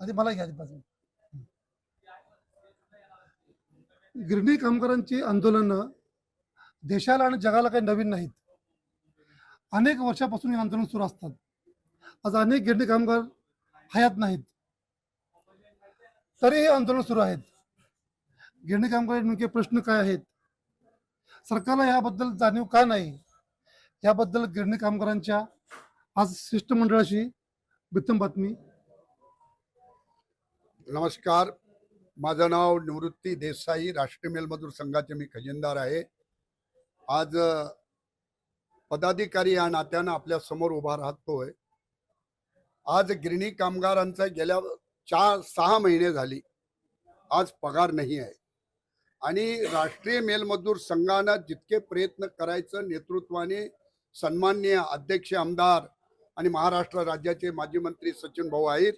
आधी मला घ्या आधी गिरणी कामगारांची आंदोलनं देशाला आणि जगाला काही नवीन नाहीत. अनेक वर्षापासून हे आंदोलन सुरू असतात. आज अनेक गिरणी कामगार हयात नाहीत. तरी हे आंदोलन सुरू आहेत. गिरणी कामगार नेमके प्रश्न काय आहेत? सरकारला याबद्दल जाणीव का नाही? याबद्दल गिरणी कामगारांच्या आज शिष्टमंडळाशी बित्तम बातमी नमस्कार. माझं नाव निवृत्ती देसाई राष्ट्रीय मेलमजूर संघाचे मी खजिनदार आहे. आज पदाधिकारी या नात्यानं आपल्यासमोर उभा राहतोय. आज गिरणी कामगारांचा गेल्या चार सहा महिने झाली. आज पगार नाही आहे. आणि राष्ट्रीय मेलमजूर संघानं जितके प्रयत्न करायचं नेतृत्वाने सन्माननीय अध्यक्ष आमदार आणि महाराष्ट्र राज्याचे माजी मंत्री सचिन भाऊ आहिर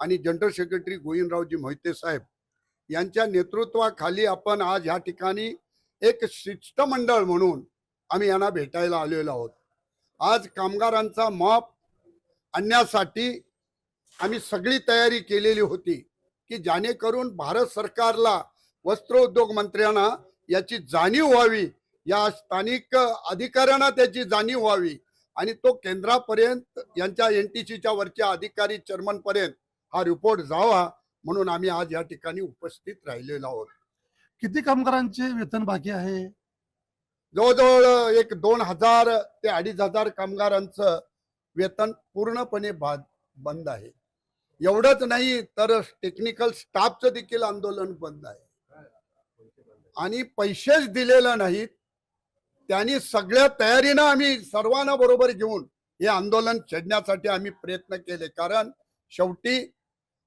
आणि जनरल सेक्रेटरी गोविंदरावजी मोहिते साहेब यांच्या नेतृत्वाखाली आपण आज ह्या ठिकाणी एक शिष्टमंडळ म्हणून आम्ही यांना भेटायला आलेलो आहोत. आज कामगारांचा मॉप आणण्यासाठी आम्ही सगळी तयारी केलेली होती की जेणेकरून भारत सरकारला वस्त्रोद्योग मंत्र्यांना याची जाणीव व्हावी या स्थानिक अधिकाऱ्यांना त्याची जाणीव व्हावी आणि तो केंद्रापर्यंत यांच्या एन टी सीच्या वरच्या अधिकारी चर्मनपर्यंत हा रिपोर्ट जावा म्हणून आम्ही आज या ठिकाणी उपस्थित राहिलेलो आहोत. किती कामगारांचे वेतन बाकी आहे? जवळजवळ एक दोन हजार ते अडीच हजार कामगारांचं वेतन पूर्णपणे बाद बंद आहे. एवढंच नाही तर टेक्निकल स्टाफचं देखील आंदोलन बंद आहे. आणि पैसेच दिलेले नाहीत. त्यांनी सगळ्या तयारीनं आम्ही सर्वांना बरोबर घेऊन हे आंदोलन छेडण्यासाठी आम्ही प्रयत्न केले. कारण शेवटी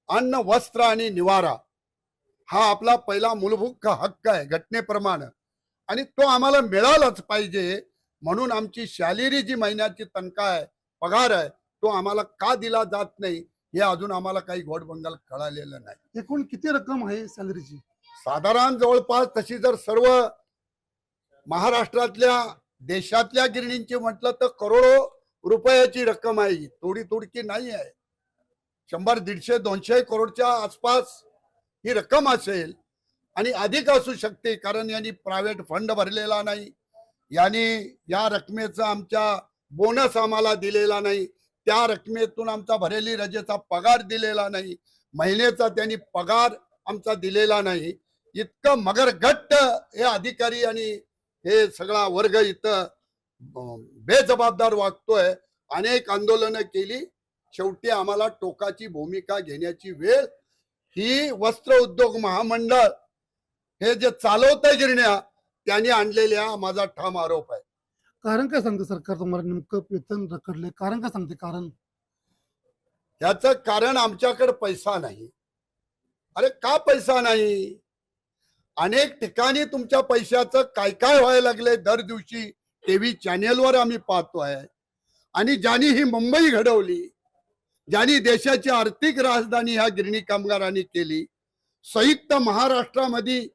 अन्न वस्त्र आणि निवारा हा आपला पहिला मूलभूत हक्क आहे घटनेप्रमाणे. आणि तो आम्हाला मिळालाच पाहिजे म्हणून आमची शॅलेरी जी महिन्याची तनखा आहे पगार आहे तो आम्हाला का दिला जात नाही हे अजून आम्हाला काही घोडबंगाल कळालेलं नाही. एकूण किती रक्कम आहे सॅलरीची? साधारण जवळपास तशी जर सर्व महाराष्ट्रातल्या देशातल्या गिरणींची म्हटलं तर करोडो रुपयाची रक्कम आहे. थोडी थोडकी नाही आहे. शंभर दीडशे दोनशे करोडच्या आसपास ही रक्कम असेल आणि अधिक असू शकते कारण यांनी प्रायव्हेट फंड भरलेला नाही. यांनी या रकमेचा आमच्या बोनस आम्हाला दिलेला नाही. त्या रकमेतून आमचा भरेली रजेचा पगार दिलेला नाही. महिन्याचा त्यांनी पगार आमचा दिलेला नाही. इतकं मगरगट्ट हे अधिकारी आणि हे सगळा वर्ग इथं बेजबाबदार वागतोय. अनेक आंदोलनं केली. शेवटी आम्हाला टोकाची भूमिका घेण्याची वेळ ही वस्त्र उद्योग महामंडळ हे जे चालवत गिरण्या त्यांनी आणलेल्या माझा ठाम आरोप आहे. कारण काय सांगते सरकार तुम्हाला नेमकं वेतन रखडले कारण काय सांगते? कारण? ह्याचं कारण आमच्याकडे पैसा नाही. अरे का पैसा नाही? अनेक ठिकाणी तुमच्या पैशाचं काय काय व्हायला लागले दर दिवशी टीव्ही चॅनेलवर आम्ही पाहतोय. आणि ज्यांनी ही मुंबई घडवली ज्यांनी देशाची आर्थिक राजधानी ह्या गिरणी कामगारांनी केली संयुक्त महाराष्ट्रामध्ये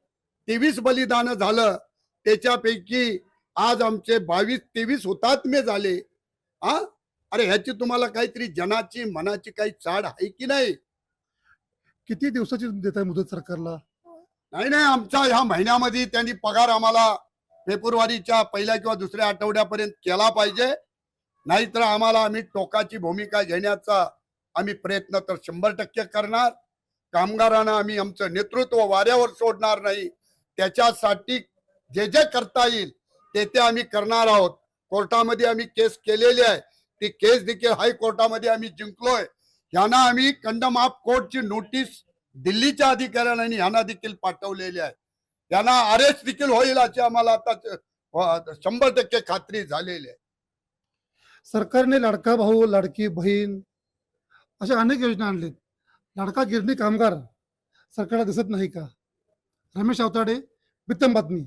तेवीस बलिदान झालं त्याच्यापैकी आज आमचे बावीस तेवीस हुतात्मे झाले. हा अरे ह्याची तुम्हाला काहीतरी जनाची मनाची काही चाड आहे की नाही? किती दिवसाची देत आहे मुदत सरकारला? नाही नाही आमच्या ह्या महिन्यामध्ये त्यांनी पगार आम्हाला फेब्रुवारीच्या पहिल्या किंवा दुसऱ्या आठवड्यापर्यंत केला पाहिजे. नाहीतर आम्हाला आम्ही टोकाची भूमिका घेण्याचा आम्ही प्रयत्न तर शंभर टक्के करणार. कामगारांना आम्ही आमचं नेतृत्व वाऱ्यावर सोडणार नाही. त्याच्यासाठी जे जे करता येईल ते ते आम्ही करणार आहोत. कोर्टामध्ये आम्ही केस केलेली आहे. ती केस देखील हायकोर्टामध्ये आम्ही जिंकलोय. यांना आम्ही कंडम ऑफ कोर्टची नोटीस दिल्लीच्या अधिकाऱ्यांनी यांना देखील पाठवलेली आहे. यांना अरेस्ट देखील होईल अशी आम्हाला आता शंभर टक्के खात्री झालेली आहे. सरकारने लाडका भाऊ लाडकी बहीण अशा अनेक योजना आणलेत. लाडका गिरणी कामगार सरकारला दिसत नाही का? रमेश अवताडे बित्तम बातमी.